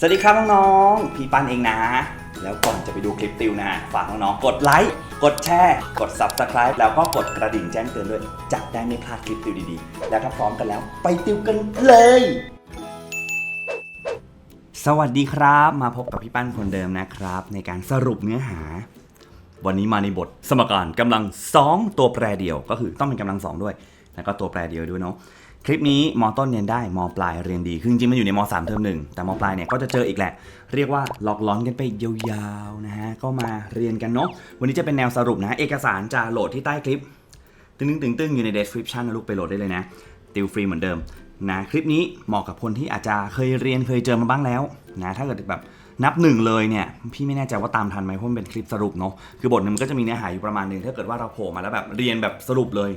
สวัสดีครับน้องๆ พี่ปันเองนะ แล้วก่อนจะไปดูคลิปติวนะ ฝากน้องๆ กดไลค์ กดแชร์ กด Subscribe แล้วก็กดกระดิ่งแจ้งเตือนด้วย จะได้ไม่พลาดคลิปติวดีๆ แล้วถ้าพร้อมกันแล้วไปติวกันเลย สวัสดีครับ มาพบกับพี่ปั้นคนเดิมนะครับ ในการสรุปเนื้อหา วันนี้มาในบทสมการกำลัง2ตัวแปรเดียว ก็คือต้องเป็นกำลัง2ด้วย แล้วก็ตัวแปรเดียวด้วยเนาะ คลิปนี้มต้นเรียนได้มปลายเรียนดีคือจริงๆมันอยู่ในม3เทอมหนึ่งแต่มปลายเนี่ยก็จะเจออีกแหละ เรียกว่าหลอกล้อนกันไปยาวๆนะฮะก็มาเรียนกันเนาะวันนี้จะเป็นแนวสรุปนะเอกสารจะโหลดที่ใต้คลิป ตึงๆตึงๆอยู่ใน description นะลูกไปโหลดได้เลยนะติวฟรีเหมือนเดิมนะคลิปนี้เหมาะกับคนที่อาจจะเคยเรียนเคยเจอมาบ้างแล้วนะถ้าเกิดแบบนับหนึ่งเลยเนี่ยพี่ไม่แน่ใจว่าตามทันไหมเพราะมันเป็นคลิปสรุปเนาะคือบทนึงมันก็จะมีเนื้อหาอยู่ประมาณหนึ่งถ้าเกิดว่าเราโผล่มาแล้วแบบเรียนแบบสรุปเลย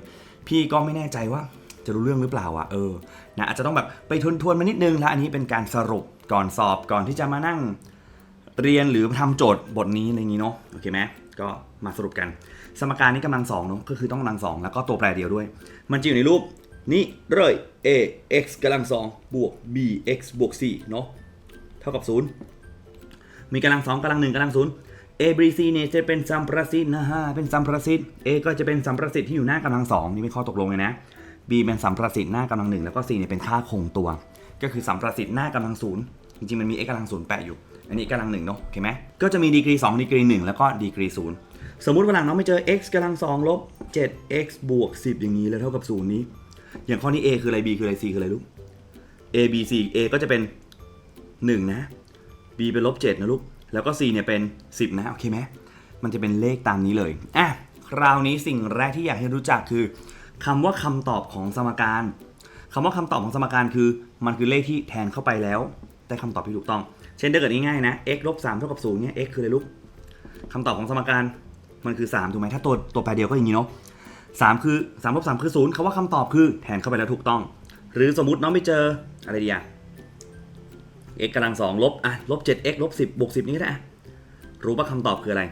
พี่ก็ไม่แน่ใจว่า จะรู้เรื่องหรือเปล่าอะเออนะอาจจะต้องแบบไปทวนทวนๆมานิดนึงแล้วอันนี้เป็นการสรุปก่อนสอบก่อนที่จะมานั่งเรียนหรือทำโจทย์บทนี้อะไรอย่างนี้เนาะโอเคไหมก็มาสรุปกัน สมการนี้กำลังสองเนาะก็คือต้องกำลังสองแล้วก็ตัวแปรเดียวด้วย มันจะอยู่ในรูปนี้เลย a x กำลังสองบวก b x บวก c เนาะเท่ากับศูนย์มีกำลังสองกำลังหนึ่งกำลังศูนย์ a b c เนี่ยจะเป็นสัมประสิทธิ์นะฮะเป็นสัมประสิทธิ์ a ก็จะเป็นสัมประสิทธิ์ที่อยู่หน้ากำลังสองนี่เป็นข้อตกลงเลยนะ b เป็นสัมประสิทธิ์หน้ากำลังหนึ่งแล้วก็ c เนี่ยเป็นค่าคงตัว ก็คือสัมประสิทธิ์หน้ากำลังศูนย์จริงๆมันมี x กำลังศูนย์แปะอยู่ อันนี้กำลังหนึ่งเนาะโอเคไหมก็จะมีดีกรี2ดีกรี1แล้วก็ดีกรี0สมมุติวันหลังน้องไปเจอ x กำลัง2ลบ 7x บวก 10 อย่างนี้แล้วเท่ากับ0นี้ อย่างข้อนี้ a คืออะไร b คืออะไร c คืออะไรลูก a b c a ก็จะเป็น 1 นะ b เป็นลบ7นะลูกแล้วก็ c เนี่ยเป็น 10 นะโอเคไหมมันจะเป็นเลขตามนี้เลยอะคราวนี้สิ่งแรกที่อยากให้รู้จักคือ คำว่าคำตอบของสมการคำว่าคำตอบของสมการคือ มันคือเลขที่แทนเข้าไปแล้วได้คำตอบที่ถูกต้อง เช่นถ้าเกิดง่ายๆนะ x ลบ3เท่ากับ0เนี่ย x คืออะไรลูกคำตอบของสมการมันคือ 3 ถูกไหมถ้าตัวตัวแปรเดียวก็อย่างนี้เนาะ3คือ3ลบ3คือ0คำว่าคำตอบคือแทนเข้าไปแล้วถูกต้อง หรือสมมติน้องไม่เจออะไรดีอะ x กำลัง2ลบอะลบ 7x ลบ10บวก10นี้ก็ได้อะรู้ป่ะคำตอบคืออะไร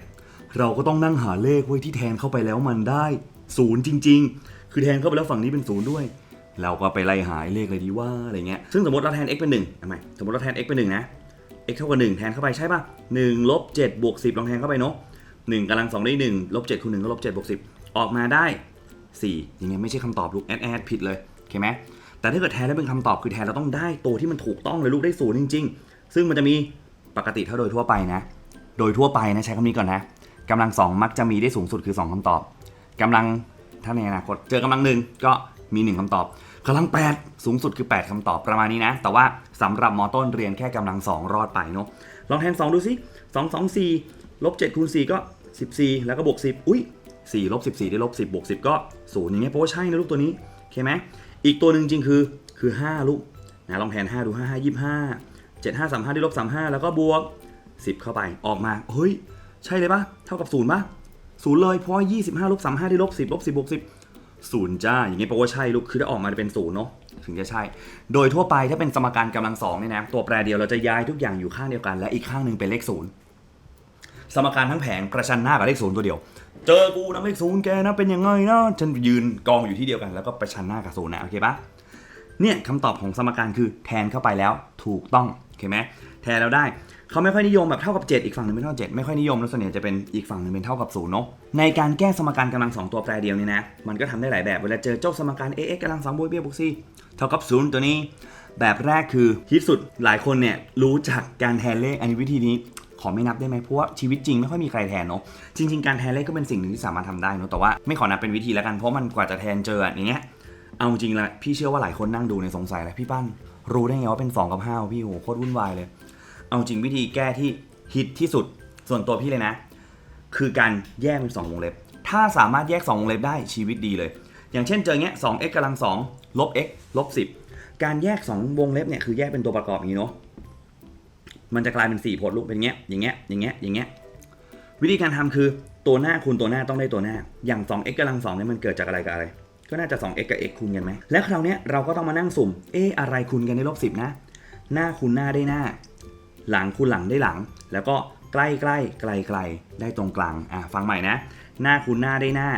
เราก็ต้องนั่งหาเลขไว้ที่แทนเข้าไปแล้วมันได้ศูนย์จริง ๆ คือแทนเข้าไปแล้วฝั่งนี้เป็นศูนย์ด้วย เราก็ไปไล่หาเลขเลยดีว่าอะไรเงี้ย ซึ่งสมมติเราแทน x เป็น1ทำไมสมมติเราแทน x เป็น1นะ x เท่ากับ1แทนเข้าไปใช่ป่ะ1ลบ7บวก10ลองแทนเข้าไปเนาะ1กำลัง2ได้1ลบ7คูณ1ก็ลบ7บวก10 ออกมาได้ 4 อย่างเงี้ยไม่ใช่คำตอบลูกแอดแอดผิดเลยโอเคไหมแต่ถ้าเกิดแทนแล้วเป็นคำตอบคือแทนเราต้องได้ตัวที่มันถูกต้องเลยลูกได้ศูนย์จริง ๆ ซึ่งมันจะมีปกติถ้าโดยทั่วไปนะ โดยทั่วไปนะใช้คำนี้ก่อนนะกำลังสองมักจะมีได้สูงสุดคือ 2คำตอบกำลัง ถ้าในอนาคตเจอกำลังหนึ่งก็มี1คำตอบกำลัง 8 สูงสุดคือ 8คำตอบประมาณนี้นะ แต่ว่าสำหรับมอต้นเรียนแค่กำลัง 2 รอดไปเนาะลองแทน 2 ดูสิ2 2 4ลบ7คูณ4ก็ 14 แล้วก็บวก 10 อุ้ย4ลบ14 ได้ลบ 10บวก10 ก็0อย่างเงี้ยเพราะว่าใช่นะลูกตัวนี้โอเคไหมอีกตัวหนึ่งจริงคือคือ 5 ลูกนะลองแทน 5 ดู 5 5 25 7 5 3 5ได้ลบ35 แล้วก็บวก 10 เข้าไปออกมา เฮ้ย ใช่เลยปะเท่ากับศูนย์ปะ ศูนย์เลยเพราะว่า25ลบ35ได้ลบ10ลบ10บวก10ศูนย์จ้าอย่างงี้แปลว่าใช่ลูกคือถ้าออกมาจะเป็นศูนย์เนาะถึงจะใช่ โดยทั่วไปถ้าเป็นสมการกำลังสองเนี่ยนะตัวแปรเดียวเราจะย้ายทุกอย่างอยู่ข้างเดียวกัน และอีกข้างหนึ่งเป็นเลขศูนย์สมการทั้งแผงประชันหน้ากับเลขศูนย์ตัวเดียว เจอกูนะเลขศูนย์แกนะเป็นยังไงนะฉันยืนกองอยู่ที่เดียวกันแล้วก็ประชันหน้ากับศูนย์นะโอเคปะเนี่ยคำตอบของสมการคือแทนเข้าไปแล้วถูกต้อง คไหมแทนแล้วได้เขาไม่ค่อยนิยมแบบเท่ากับ 7 อีกฝั่งหนึ่งเป็นเท่า7ไม่ค่อยนิยมแล้วส่วนใหญ่จะเป็นอีกฝั่งหนึ่งเป็นเท่ากับ0เนาะในการแก้สมการกำลัง2ตัวแปรเดียวนี่นะมันก็ทำได้หลายแบบเวลาเจอเจ้าสมการ ax กำลัง2บวก b บวก c เท่ากับ0ตัวนี้ แบบแรกคือที่สุดหลายคนเนี่ยรู้จักการแทนเลขอันนี้วิธีนี้ขอไม่นับได้ไหมเพราะว่าชีวิตจริงไม่ค่อยมีใครแทนเนาะจริง ๆ การแทนเลขก็เป็นสิ่งหนึ่งที่สามารถทำได้เนาะแต่ว่าไม่ขอนับเป็นวิธีแล้วกันเพราะมันกว่าจะแทนเจออย่างเงี้ยเอาจริงละพี่เชื่อว่าหลายคนนั่งดูในสงสัยแหละพี่ปั้น รู้ได้ไงว่าเป็น 2 กับ5วะพี่โหโคตรวุ่นวายเลย เอาจริงวิธีแก้ที่ฮิตที่สุดส่วนตัวพี่เลยนะ คือการแยกเป็น2วงเล็บ ถ้าสามารถแยก 2 วงเล็บได้ชีวิตดีเลย อย่างเช่นเจอเงี้ย 2x กำลัง2ลบ x ลบ10 การแยก 2 วงเล็บเนี่ยคือแยกเป็นตัวประกอบอย่างนี้เนาะมันจะกลายเป็น4ผลลูกเป็นเงี้ยอย่างเงี้ยอย่างเงี้ยอย่างเงี้ยวิธีการทำคือตัวหน้าคูณตัวหน้าต้องได้ตัวหน้า อย่าง 2x กำลัง2เนี่ยมันเกิดจากอะไรกับอะไร ก็น่าจะ 2x กับ x คูณกันไหม และคราวนี้เราก็ต้องมานั่งสุ่ม เอะอะไรคูณกันได้ลบ10นะ หน้าคูณหน้าได้หน้า หลังคูณหลังได้หลัง แล้วก็ใกล้ใกล้ไกลไกลได้ตรงกลาง อะฟังใหม่นะ หน้าคูณหน้าได้หน้า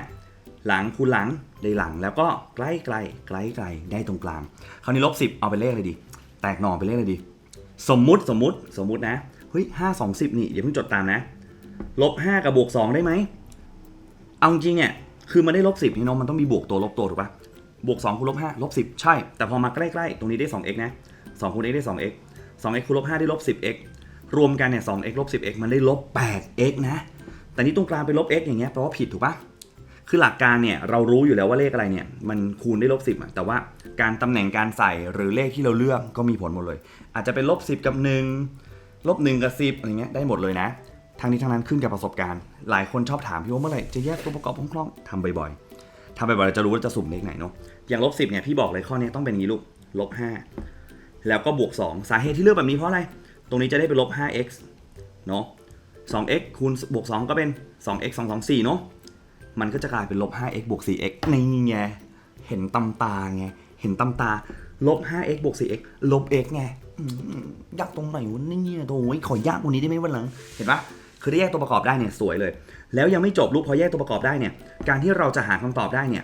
หลังคูณหลังได้หลัง แล้วก็ใกล้ไกลไกลไกลได้ตรงกลาง คราวนี้ลบ10เอาเป็นเลขเลยดี แตกหน่อเป็นเลขเลยดี สมมุติสมมุติสมมุตินะ เฮ้ยห้าสองสิบนี่อย่าเพิ่งจดตามนะ ลบห้ากับบวกสองได้ไหม เอาจริงเนี่ย คือมันได้ลบสิบนี่เน้องมันต้องมีบวกตัวลบตัวถูกปะบวกสองคูณลบห้าลบสิบใช่ แต่พอมาใกล้ๆ ตรงนี้ได้สอง x นะสองคูณ x ได้สอง x สอง x คูณลบห้าได้ลบสิบ x รวมกันเนี่ยสอง x ลบสิบ x มันได้ลบแปด x นะ แต่นี่ตรงกลางเป็นลบ x อย่างเงี้ยแปลว่าผิดถูกปะคือหลักการเนี่ยเรารู้อยู่แล้วว่าเลขอะไรเนี่ย มันคูณได้ลบสิบอะแต่ว่าการตำแหน่งการใส่หรือเลขที่เราเลือกก็มีผลหมดเลย อาจจะเป็นลบสิบกับหนึ่งลบหนึ่งกับสิบอะไรเงี้ยได้หมดเลยนะ ทั้งนี้ทั้งนั้นขึ้นกับประสบการณ์ หลายคนชอบถามพี่ว่าเมื่อไหร่จะแยกตัวประกอบคล่องๆทำบ่อยๆทำบ่อยๆเราจะรู้ว่าจะสุ่มเลขไหนเนาะ อย่างลบสิเนี่ยพี่บอกเลยข้อนี้ต้องเป็นอย่างนี้ลูกลบห้าแล้วก็บวก 2 สาเหตุที่เลือกแบบนี้เพราะอะไร ตรงนี้จะได้เป็นลบ 5x เนาะ 2x คูณบวก 2 ก็เป็น 2x 2 2 4 เนาะ มันก็จะกลายเป็นลบ 5x บวก 4x นี่ไง เห็นตำตาไง เห็นตำตา ลบ 5x บวก 4x ลบ x ไงยากตรงไหนวะเนี่ยโอ้ยขอยากกว่านี้ได้ไหมวันหลัง เห็นปะ คือแยกตัวประกอบได้เนี่ยสวยเลย แล้วยังไม่จบลูกพอแยกตัวประกอบได้เนี่ยการที่เราจะหาคำตอบได้เนี่ย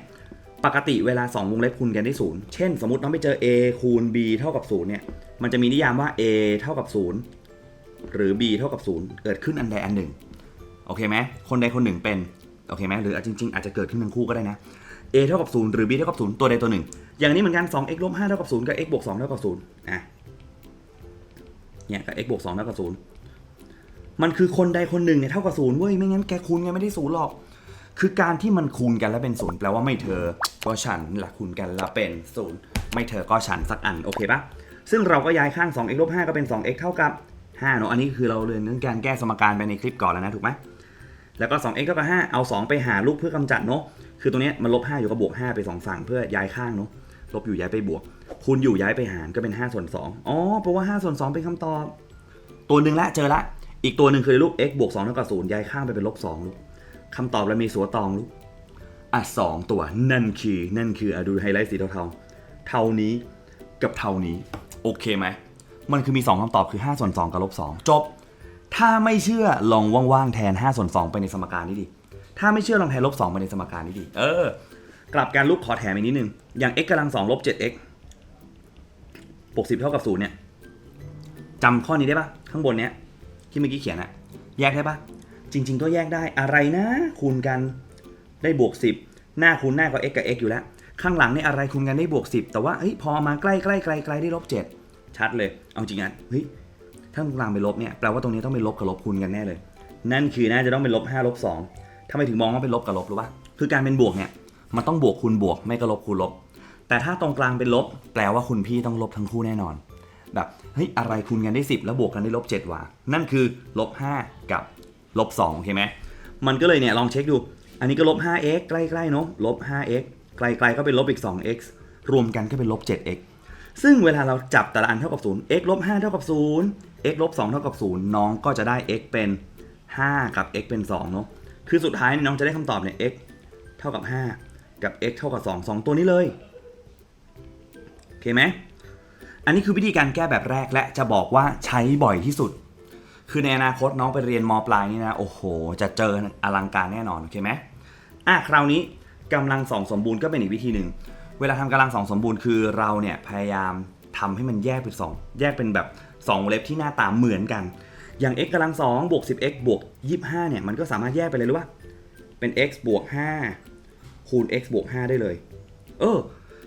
ปกติเวลา 2 วงเล็บคูณกันได้ศูนย์เช่น สมมติน้องไปเจอ a คูณ b เท่ากับ0เนี่ยมันจะมีนิยามว่า a เท่ากับ0หรือ b เท่ากับ0เกิดขึ้นอันใดอันหนึ่งโอเคไหมคนใดคนหนึ่งเป็นโอเคไหมหรือจริงๆอาจจะเกิดขึ้นทั้งคู่ก็ได้นะ a เท่ากับ0หรือ b เท่ากับ0ตัวใดตัวหนึ่งอย่างนี้เหมือนกัน 2x ลบ5เท่ากับ0กับ x บวก2เท่ากับ0อะเนี่ยกับ x บวก2เท่ากับ0 มันคือคนใดคนหนึ่งเนี่ยเท่ากับ0เว้ยไม่งั้นแกคูณกันไม่ได้ศูนย์หรอก คือการที่มันคูณกันแล้วเป็นศูนย์แปลว่าไม่เธอ ก็ฉันละคูณกันแล้วเป็นศูนย์ไม่เธอก็ฉันสักอันโอเคปะซึ่งเราก็ย้ายข้าง 2x ลบ5ก็เป็น 2x เท่ากับ5เนอะอันนี้คือเราเรียนเรื่องการแก้สมการไปในคลิปก่อนแล้วนะถูกไหมแล้วก็ 2x เท่ากับ5เอา 2 ไปหาลูกเพื่อกำจัดเนาะคือตรงนี้มันลบ5อยู่กับบวก5ไปสองฝั่งเพื่อย้ายข้างเนาะลบอยู่ย้ายไปบวก คูณอยู่ย้ายไปหารก็เป็น5ส่วน2อ๋อเพราะว่า5ส่วน2เป็นคำตอบ ตัวหนึ่งละเจอละ อีกตัวหนึ่งคือลูก x บวก2เท่ากับ0ย้ายข้างไปเป็นลบ2ลูกคำตอบเรามีสัวตองลูกอะสองตัวนั่นคือนั่นคืออะดูไฮไลท์สีเทาๆ เท่านี้กับเท่านี้ โอเคไหม มันคือมี 2คำตอบคือ 5 ส่วน 2 กับลบ 2 จบ ถ้าไม่เชื่อลองว่างๆแทน 5 ส่วน 2 ไปในสมการนี้ดิ ถ้าไม่เชื่อลองแทนลบ 2 ไปในสมการนี้ดิ เออ กลับการลูกขอแถมอีกนิดนึง อย่าง x กำลัง2ลบ 7x บวก10 เท่ากับ0เนี่ยจำข้อนี้ได้ปะข้างบนเนี้ย ที่เมื่อกี้เขียนอะแยกได้ปะจริง ๆ ก็แยกได้อะไรนะ คูณกันได้บวก 10 หน้าคูณหน้าก็ x กับ x อยู่แล้ว ข้างหลังนี่อะไรคูณกันได้บวก 10 แต่ว่าเฮ้ยพอมาใกล้ใกล้ไกลไกลได้ลบ7ชัดเลย เอาจริงอะเฮ้ยถ้าตรงกลางไปลบเนี่ยแปลว่าตรงนี้ต้องเป็นลบกับลบคูณกันแน่เลย นั่นคือน่าจะต้องเป็นลบ5ลบ2ทำไมถึงมองว่าเป็นลบกับลบรู้ปะคือการเป็นบวกเนี่ยมันต้องบวกคูณบวกไม่ก็ลบคูณลบ แต่ถ้าตรงกลางเป็นลบ แปลว่าคุณพี่ต้องลบทั้งคู่แน่นอน แบบ เฮ้ยอะไรคูณกันได้ 10 แล้วบวกกันได้ลบ7ว่ะนั่นคือลบ5กับลบ2โอเคไหมมันก็เลยเนี่ยลองเช็คดู อันนี้ก็ลบ 5x ใกล้ๆเนาะลบ 5x ไกลๆก็เป็นลบอีก 2x รวมกันก็เป็นลบ 7x ซึ่งเวลาเราจับแต่ละอันเท่ากับ 0 x ลบ5เท่ากับ 0 x ลบ2เท่ากับ 0 น้องก็จะได้ x เป็น 5 กับ x เป็น2เนาะคือสุดท้ายน้องจะได้คำตอบเนี่ย x เท่ากับ 5 กับ x เท่ากับ 2 2 ตัวนี้เลย โอเคไหม อันนี้คือวิธีการแก้แบบแรกและจะบอกว่าใช้บ่อยที่สุด คือในอนาคตน้องไปเรียนมปลายนี่นะ โอ้โห จะเจออลังการแน่นอนโอเคไหมอะคราวนี้กำลังสองสมบูรณ์ก็เป็นอีกวิธีหนึ่ง เวลาทำกำลังสองสมบูรณ์คือเราเนี่ยพยายามทำให้มันแยกเป็นสองแยกเป็นแบบสองเล็บที่หน้าตาเหมือนกัน อย่าง x กำลังสองบวก 10x บวก 25 เนี่ย มันก็สามารถแยกไปเลยหรือว่า เป็น x บวก 5 คูณ x บวก 5 ได้เลย เออ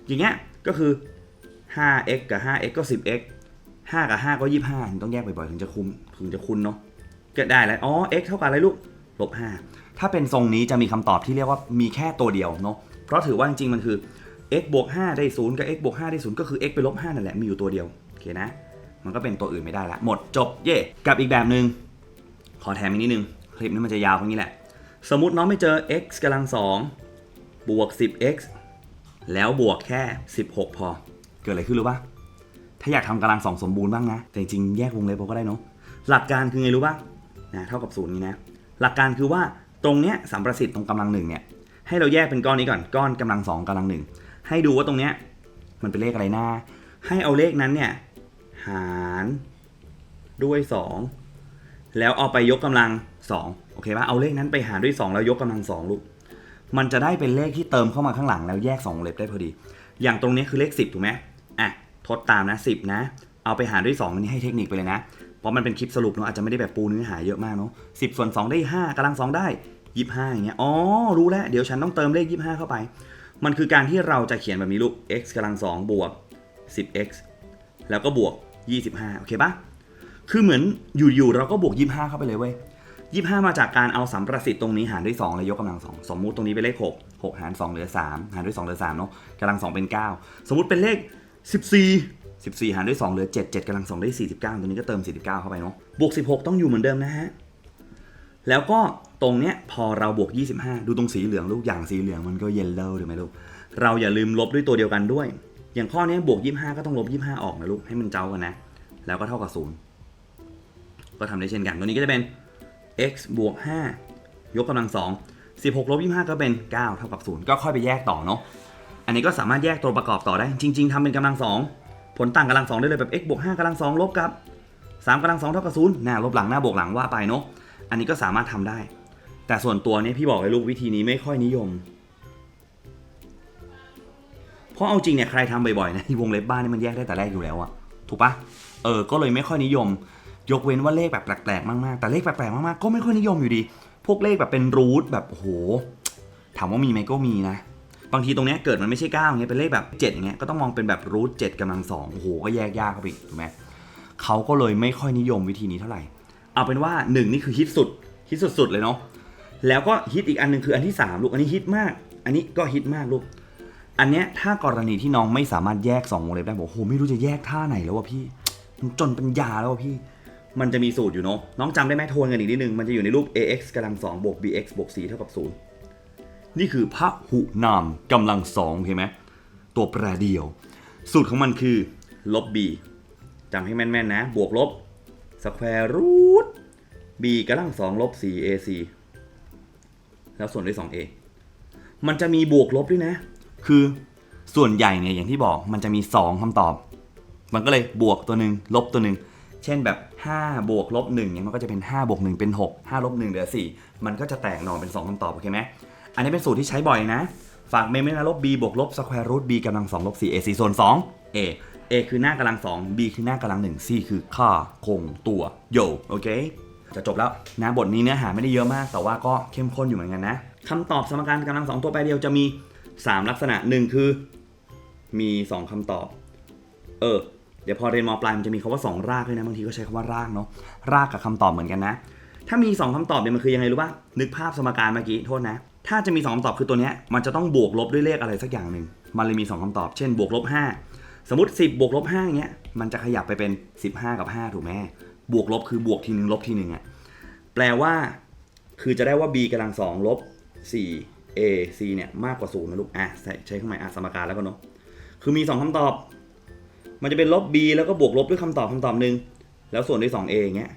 อย่างเงี้ย ก็คือ 5x กับ 5x ก็ 10x 5 กับ 5 ก็ 25ถึงต้องแยกบ่อยๆถึงจะคุ้มถึงจะคุ้นเนาะก็ได้แล้วอ๋อ x เท่ากับอะไรลูกลบ5ถ้าเป็นทรงนี้จะมีคำตอบที่เรียกว่ามีแค่ตัวเดียวเนาะเพราะถือว่าจริงๆมันคือ x บวก5ได้0กับ x บวก5ได้0ก็คือ x เป็นลบ5นั่นแหละมีอยู่ตัวเดียวโอเคนะ มันก็เป็นตัวอื่นไม่ได้ละหมดจบเย่กับอีกแบบหนึ่งขอแถมอีกนิดนึงคลิปนี้มันจะยาวพวกนี้แหละ สมมติน้องไม่เจอ x กำลัง2บวก 10x แล้วบวกแค่ 16 พอ เกิดอะไรขึ้นรู้ปะถ้าอยากทำกำลังสองสมบูรณ์บ้างนะ แต่จริงๆแยกวงเล็บก็ได้เนาะหลักการคือไงรู้ปะนะเท่ากับศูนย์นี้นะหลักการคือว่าตรงเนี้ยสัมประสิทธิ์ตรงกำลังหนึ่งเนี่ยให้เราแยกเป็นก้อนนี้ก่อนก้อนกำลังสองกำลังหนึ่งให้ดูว่าตรงเนี้ยมันเป็นเลขอะไรหนะให้เอาเลขนั้นเนี่ยหารด้วย 2 แล้วเอาไปยกกำลัง2โอเคปะเอาเลขนั้นไปหารด้วย 2 แล้วยกกำลัง2ลูกมันจะได้เป็นเลขที่เติมเข้ามาข้างหลังแล้วแยก2วงเล็บได้พอดี อย่างตรงนี้คือเลข 10 ถูกไหม อะทดตามนะ10 นะ เอาไปหารด้วย2อันนี้ให้เทคนิคไปเลยนะ เพราะมันเป็นคลิปสรุปเนาะอาจจะไม่ได้แบบปูเนื้อหาเยอะมากเนาะสิส่วน2ได้5กำลัง 2 ได้ 25อย่างเงี้ยอ๋อรู้แล้วเดี๋ยวฉันต้องเติมเลข 25 เข้าไป มันคือการที่เราจะเขียนแบบนี้ลูก x กำลัง2บวก 10x แล้วก็บวก 25โอเคปะคือเหมือนอยู่ๆเราก็บวก 25 เข้าไปเลยเว้ย25มาจากการเอาสัมประสิทธิ์ตรงนี้หารด้วย2แล้วยกกำลัง 2 สมมุติตรงนี้เป็นเลข 6 6 หาร 2 เหลือ 3 หารด้วย 2 เหลือ3เนาะกำลัง 2 เป็น 9 สมมุติเป็นเลข 14 14 หารด้วย 2 เหลือ 7 7กำลัง 2 ได้ 49 ตัวนี้ก็เติม 49 เข้าไปเนาะบวก 16 ต้องอยู่เหมือนเดิมนะฮะ แล้วก็ตรงเนี้ยพอเราบวก 25 ดูตรงสีเหลืองลูกอย่างสีเหลืองมันก็เยลโล่ถูกไหมลูก เราอย่าลืมลบด้วยตัวเดียวกันด้วย อย่างข้อนี้บวก 25 ก็ต้องลบ 25 ออกนะลูกให้มันเจ้ากันนะ แล้วก็เท่ากับ 0 ก็ทำได้เช่นกัน ตัวนี้ก็จะเป็น x บวก 5 ยกกำลัง 2 16ลบ25 ก็เป็น 9 เท่ากับ 0 ก็ค่อยไปแยกต่อเนาะ อันนี้ก็สามารถแยกตัวประกอบต่อได้ จริง ๆทำเป็นกำลัง2ผลต่างกำลัง2ได้เลยแบบ x บวก5กำลัง2ลบกับ3กำลัง2เท่ากับ0หน้าลบหลังหน้าบวกหลังว่าไปเนาะอันนี้ก็สามารถทำได้ แต่ส่วนตัวนี้พี่บอกเลยลูกวิธีนี้ไม่ค่อยนิยมเพราะเอาจริงเนี่ยใครทำบ่อยๆนะวงเล็บบ้านนี่มันแยกได้แต่แรกอยู่แล้วอะถูกปะเออ ก็เลยไม่ค่อยนิยม ยกเว้นว่าเลขแบบแปลกๆมากๆ แต่เลขแปลกๆมากๆ ก็ไม่ค่อยนิยมอยู่ดี พวกเลขแบบเป็นรูทแบบโห ถามว่ามีไหมก็มีนะ บางทีตรงเนี้ยเกิดมันไม่ใช่9อย่างเงี้ยเป็นเลขแบบ7อย่างเงี้ยก็ต้องมองเป็นแบบรูท7กำลังสองโอ้โหก็แยกยากเข้าไปอีกถูกไหมเขาก็เลยไม่ค่อยนิยมวิธีนี้เท่าไหร่เอาเป็นว่า 1 นี่คือฮิตสุดฮิตสุดๆเลยเนาะแล้วก็ฮิตอีกอันหนึงคืออันที่ 3 ลูกอันนี้ฮิตมาก อันนี้ก็ฮิตมากลูกอันเนี้ยถ้ากรณีที่น้องไม่สามารถแยก2วงเล็บได้บอกโอ้โหไม่รู้จะแยกท่าไหนแล้ววะพี่มันจนปัญญาแล้ววะพี่ มันจะมีสูตรอยู่เนาะน้องจำได้ไหมทวนกันอีกนิดนึงมันจะอยู่ในรูป ax กำลัง2บวก bx บวก c เท่ากับ0 นี่คือพหุนามกำลังสองโอเคไหมตัวแปรเดียว สูตรของมันคือ ลบ b จำให้แม่นๆนะ บวกลบสแควร์รูท b กำลังสองลบ 4ac แล้วส่วนด้วย 2a มันจะมีบวกลบด้วยนะ คือส่วนใหญ่เนี่ยอย่างที่บอกมันจะมี 2คำตอบ มันก็เลยบวกตัวหนึ่งลบตัวหนึ่งเช่นแบบ 5 บวกลบ1เนี่ยมันก็จะเป็น 5 บวก 1 เป็น 6 5 ลบ1เหลือ 4 มันก็จะแตกหน่อเป็น 2คำตอบ โอเคไหม อันนี้เป็นสูตรที่ใช้บ่อยนะฝากเมมไว้นะลบ b บวกลบสแควร์รูท b กำลัง2ลบ 4 ac ส่วน2 a a คือหน้ากำลัง2 b คือหน้ากำลัง1 c คือค่าคงตัวโยโอเค จะจบแล้วนะบทนี้เนื้อหาไม่ได้เยอะมาก แต่ว่าก็เข้มข้นอยู่เหมือนกันนะคำตอบสมการกำลัง2ตัวแปรเดียวจะมี 3 ลักษณะ 1 คือ มี 2คำตอบ เออ เดี๋ยวพอเรียนมปลายมันจะมีคาว่า 2 รากด้วยนะบางทีก็ใช้คำว่ารากเนาะรากกับคำตอบเหมือนกันนะ ถ้ามี 2คำตอบเนี่ยมันคือยังไงรู้ป่ะนึกภาพสมการเมื่อกี้โทษนะ ถ้าจะมี2คำตอบคือตัวนี้มันจะต้องบวกลบด้วยเลขอะไรสักอย่างหนึ่งมันเลยมี 2คำตอบ เช่นบวกลบ5สมมติ 10 บวกลบ5อย่างเงี้ยมันจะขยับไปเป็น 15 กับ 5 ถูกไหมบวกลบคือบวกทีหนึ่งลบทีหนึ่งอะแปลว่า คือจะได้ว่า b กำลัง2ลบ4 a c เนี่ยมากกว่า0นะลูกอะใช้ใช้เครื่องหมายอะสมการแล้วก็เนาะคือมี 2คำตอบ มันจะเป็นลบ b แล้วก็บวกลบด้วยคำตอบคำตอบหนึ่งแล้วส่วนด้วย 2a อย่างเงี้ย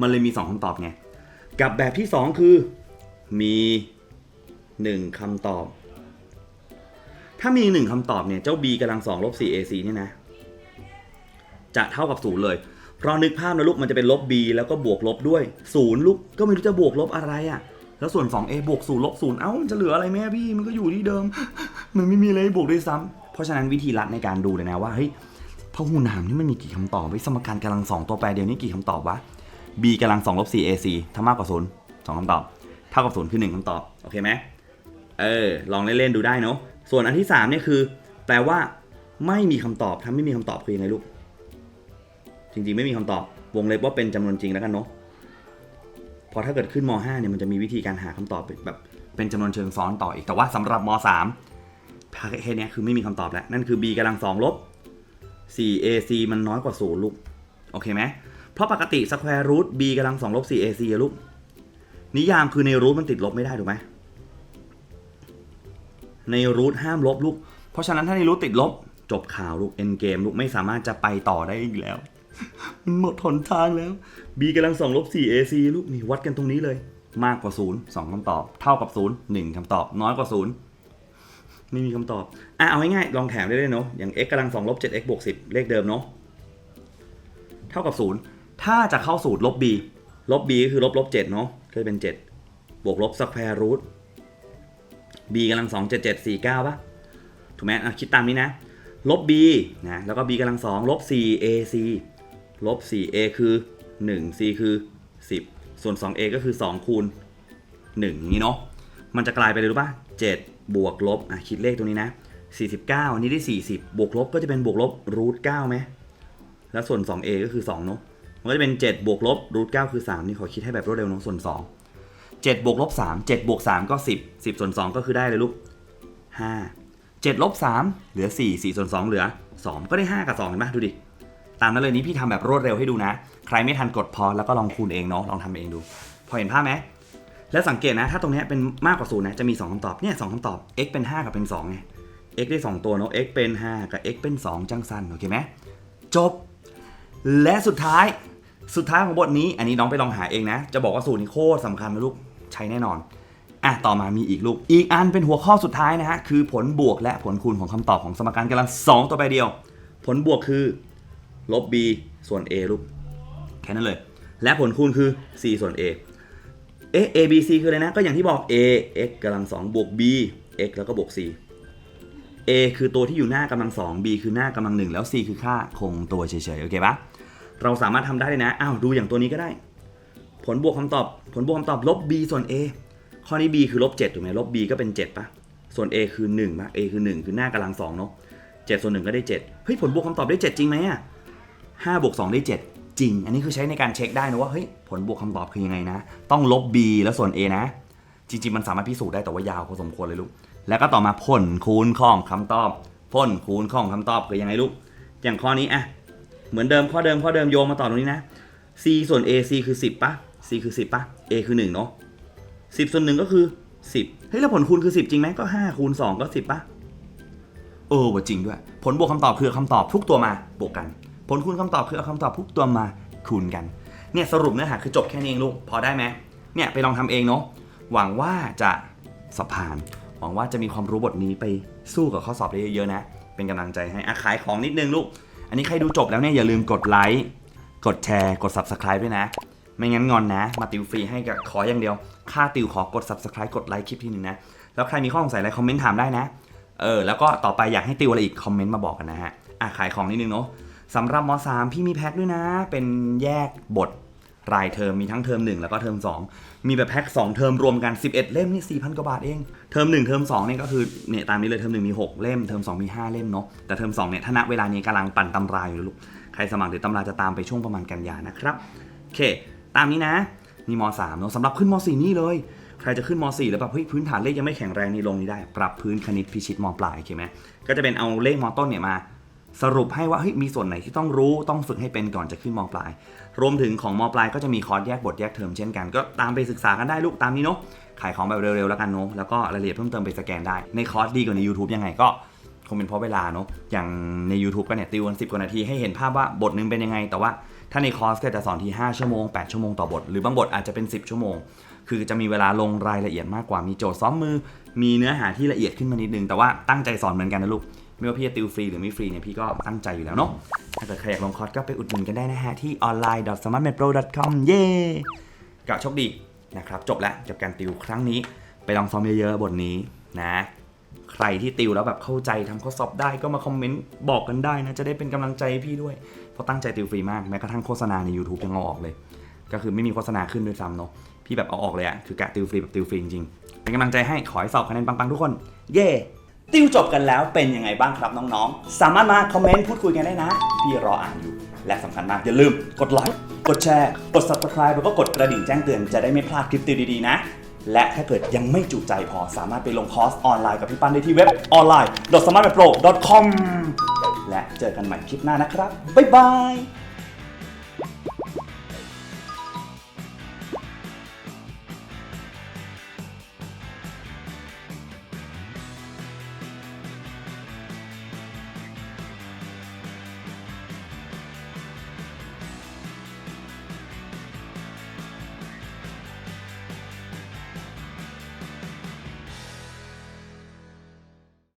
มันเลยมี 2คำตอบไงกับแบบที่ 2 คือมี 1คำตอบ ถ้ามี 1คำตอบเนี่ย เจ้า b กำลัง2ลบ 4ac เนี่ยนะ จะเท่ากับ 0 เลย เพราะนึกภาพนะลูกมันจะเป็นลบ b แล้วก็บวกลบด้วย 0 ลูกก็ไม่รู้จะบวกลบอะไรอะ่ะ แล้วส่วน 2a บวก0ลบ0เอ้ามันจะเหลืออะไรไหมอะพี่ มันก็อยู่ที่เดิม มันไม่มีอะไรบวกด้วยซ้ำเพราะฉะนั้นวิธีลัดในการดูเลยนะว่าเฮ้ยพหูนามนี่มันมีกี่คำตอบไว้สมการกำลังสองตัวแปรเดียวนี่กี่คำตอบวะ b กำลัง2ลบ 4 ac ถ้ามากกว่า0 2คำตอบ เท่ากับ0คือ 1คำตอบ โอเคไหม เออลองเล่นๆดูได้เนาะส่วนอันที่3เนี่ยคือ แปลว่า ไม่มีคำตอบถ้าไม่มีคำตอบคือยังไงลูก จริงๆไม่มีคำตอบ วงเล็บว่าเป็นจำนวนจริงแล้วกันเนาะพอถ้าเกิดขึ้นม 5 เนี่ยมันจะมีวิธีการหาคำตอบแบบเป็นจำนวนเชิงซ้อนต่ออีกแต่ว่าสำหรับม3แค่เนี้ยคือไม่มีคำตอบแล้วนั่นคือ b กำลัง2ลบ 4ac มันน้อยกว่า0ลูกโอเคไหมเพราะปกติสแควร์รูท b กำลัง2ลบ 4ac อะลูกนิยามคือในรูทมันติดลบไม่ได้ถูกไหม ในรูทห้ามลบลูก เพราะฉะนั้นถ้าในรูทติดลบจบข่าวลูก end game ลูกไม่สามารถจะไปต่อได้อีกแล้ว มันหมดหนทางแล้ว b กำลัง2ลบ 4ac ลูกนี่วัดกันตรงนี้เลย มากกว่า0 2คำตอบ เท่ากับ0 1คำตอบ น้อยกว่า0ไม่มีคำตอบ อะเอาง่ายๆลองแถมได้เลยเนาะอย่าง x กำลัง2ลบ 7x บวก10เลขเดิมเนาะเท่ากับ0ถ้าจะเข้าสูตรลบ b ลบ b ก็คือลบลบ7เนาะก็จะเป็น7บวกลบสแควร์รูท b กำลัง2 7 7 4 9ป่ะ ถูกไหมอะคิดตามนี้นะ ลบ b นะ แล้วก็ b กำลังสองลบ 4 ac ลบ 4a คือ 1 c คือ 10 ส่วน 2a ก็คือ 2 คูณ1อย่างนี้เนาะ มันจะกลายไปเลยรู้ป่ะ7บวกลบ อะ คิดเลขตรงนี้นะ 49นนี้ได้ 40 บวกลบก็จะเป็นบวกลบรูท9ไหม แล้วส่วน 2a ก็คือ 2 เนาะ มันก็จะเป็น 7 บวกลบรูท9คือ 3 นี่ขอคิดให้แบบรวดเร็วเนาะส่วน 2 7บวกลบ3 7บวก3 ก็ 10 10ส่วน2ก็คือได้เลยลูก 5 7ลบ3เหลือ 4 4ส่วน2เหลือ 2 ก็ได้ 5 กับ2เห็นไหมดูดิ ตามนั้นเลยนี้พี่ทำแบบรวดเร็วให้ดูนะ ใครไม่ทันกดพอแล้วก็ลองคูณเองเนาะลองทำเองดู พอเห็นภาพไหมแล้วสังเกตนะถ้าตรงนี้เป็นมากกว่าศูนย์นะจะมี 2คำตอบเนี่ยสคำตอบ x เป็น 5 กับเป็น2ไง x ได้ 2 ตัวเนาะ x เป็น 5 กับ x เป็น 2 จังสั้นโอเคไหมจบ และสุดท้ายสุดท้ายของบทนี้ อันนี้น้องไปลองหาเองนะ จะบอกว่าสูตรนี้โคตรสำคัญนะลูก ใช้แน่นอนอะต่อมามีอีกลูก อีกอันเป็นหัวข้อสุดท้ายนะฮะ คือผลบวกและผลคูณของคำตอบของสมการกำลัง 2 ตัวไปเดียว ผลบวกคือ ลบ b ส่วน a ลูก แค่นั้นเลย และผลคูณคือ c ส่วน a เอ๊ะ a b c คืออะไรนะ ก็อย่างที่บอก a x กำลัง2บวก b x แล้วก็บวก c a คือตัวที่อยู่หน้ากำลัง2 b คือหน้ากำลัง1แล้ว c คือค่าคงตัวเฉยๆ โอเคปะเราสามารถทำได้เลยนะ อ้าว ดูอย่างตัวนี้ก็ได้ ผลบวกคำตอบ ผลบวกคำตอบลบ b ส่วน a ข้อนี้ b คือลบ7ถูกไหมลบ b ก็เป็น7ปะส่วน a คือ1ปะ a คือ 1 คือหน้ากำลัง2เนาะ7ส่วน 1 ก็ได้ 7 เฮ้ย ผลบวกคำตอบได้ 7 จริงไหมอะ5บวก2ได้ 7 จริง อันนี้คือใช้ในการเช็คได้นะว่าเฮ้ยผลบวกคำตอบคือยังไงนะ ต้องลบ b แล้วส่วน a นะ จริงๆ มันสามารถพิสูจน์ได้แต่ว่ายาวพอสมควรเลยลูก แล้วก็ต่อมาผลคูณของคำตอบผลคูณของคำตอบคือยังไงลูก อย่างข้อนี้อะเหมือนเดิมข้อเดิมข้อเดิมโยงมาต่อตรงนี้นะ c ส่วน a c คือ 10ปะ c คือ 10ป่ะ a คือ1เนาะ10ส่วน1ก็คือ 10 เฮ้ย แล้วผลคูณคือ 10 จริงไหมก็ 5 คูณ 2 ก็ 10ป่ะ เออว่าจริงด้วย ผลบวกคำตอบคือคำตอบทุกตัวมาบวกกัน ผลคูณคำตอบคือเอาคำตอบทุกตัวมาคูณกัน เนี่ยสรุปเนื้อหาคือจบแค่นี้เองลูก พอได้ไหมเนี่ยไปลองทำเองเนาะ หวังว่าจะสอบผ่าน หวังว่าจะมีความรู้บทนี้ไปสู้กับข้อสอบได้เยอะๆนะ เป็นกำลังใจให้อะขายของนิดนึงลูก อันนี้ใครดูจบแล้วเนี่ยอย่าลืมกดไลค์ กดแชร์ กด subscribe ด้วยนะ ไม่งั้นงอนนะ มาติวฟรีให้กับขออย่างเดียว ค่าติวขอกด subscribe กดไลค์คลิปที่หนึ่งนะ แล้วใครมีข้อสงสัยอะไรคอมเมนต์ถามได้นะ เออ แล้วก็ต่อไปอยากให้ติวอะไรอีกคอมเมนต์มาบอกกันนะฮะ อะขายของนิดนึงเนาะสำหรับม .3 พี่มีแพ็คด้วยนะ เป็นแยกบทรายเทอมมีทั้งเทอม 1 แล้วก็เทอม 2 มีแบบแพ็ค2เทอมรวมกัน 11 เล่มนี่4,000กว่าบาทเอง เทอม 1 เทอม2เนี่ยก็คือเนี่ยตามนี้เลยเทอม 1 มี 6 เล่ม เทอม 2 มี 5 เล่มเนาะแต่เทอม 2 เนี่ยถ้าณเวลานี้กำลังปั่นตำราอยู่ลูกใครสมัครเดี๋ยวตำราจะตามไปช่วงประมาณกันยานะครับโอเค ตามนี้นะนี่ม .3 เนาะสำหรับขึ้นม .4 นี่เลย ใครจะขึ้นม .4 แล้วแบบเฮ้ยพื้นฐานเลขยังไม่แข็งแรงนี่ลงนี้ได้ ปรับพื้นคณิตพิชิตมปลายโอเคไหมก็จะเป็นเอาเลขมต้นเนี่ยมาสรุปให้ว่าเฮ้ยมีส่วนไหนที่ต้องรู้ต้องฝึกให้เป็นก่อนจะขึ้นมปลาย รวมถึงของมปลายก็จะมีคอร์สแยกบทแยกเทอมเช่นกัน ก็ตามไปศึกษากันได้ลูกตามนี้เนาะขายของแบบเร็วๆแล้วกันเนาะแล้วก็รายละเอียดเพิ่มเติมไปสแกนได้ในคอร์สดีกว่าใน YouTube ยังไงก็คงเป็นเพราะเวลาเนาะอย่างใน YouTube ก็เนี่ยติวกันสิกว่านาทีให้เห็นภาพว่าบทหนึงเป็นยังไงแต่ว่า ถ้าในคอร์สก็จะสอนที่ 5 ชั่วโมง 8 ชั่วโมงต่อบท หรือบางบทอาจจะเป็น 10 ชั่วโมง คือจะมีเวลาลงรายละเอียดมากกว่า มีโจทย์ซ้อมมือ มีเนื้อหาที่ละเอียดขึ้นมานิดนึง แต่ว่าตั้งใจสอนเหมือนกันนะลูก ไม่ว่าพี่จะติวฟรีหรือไม่ฟรีเนี่ยพี่ก็ตั้งใจอยู่แล้วเนาะ ถ้าเกิดใครอยากลงคอร์สก็ไปอุดหนุนกันได้นะฮะที่ online.smartmedpro.com เย้กะโชคดีนะครับ จบแล้วกับการติวครั้งนี้ ไปลองซ้อมเยอะๆบทนี้นะใครที่ติวแล้วแบบเข้าใจทำข้อสอบได้ก็มาคอมเมนต์บอกกันได้นะ จะได้เป็นกำลังใจใพี่ด้วย เพราะตั้งใจติวฟรีมากแม้กระทั่งโฆษณาใน YouTube ยังเอาออกเลย ก็คือไม่มีโฆษณาขึ้นด้วยซ้ำเนาะพี่แบบเอาออกเลยอะคือกะติวฟรีแบบติวฟรีจริงๆเป็นกำลังใจให้ขอให้สอบคะแนนปังๆทุกคน เย่ติวจบกันแล้วเป็นยังไงบ้างครับน้องๆ สามารถมาคอมเมนต์พูดคุยกันได้นะ พี่รออ่านอยู่ และสำคัญมากอย่าลืม กดไลค์กดแชร์ กด subscribe แล้วก็กดกระดิ่งแจ้งเตือนจะได้ไม่พลาดคลิปติวดีๆนะ และถ้าเกิดยังไม่จุใจพอสามารถไปลงคอร์สออนไลน์กับพี่ปั้นได้ที่เว็บออน และเจอกันใหม่คลิปหน้านะครับ บ๊ายบาย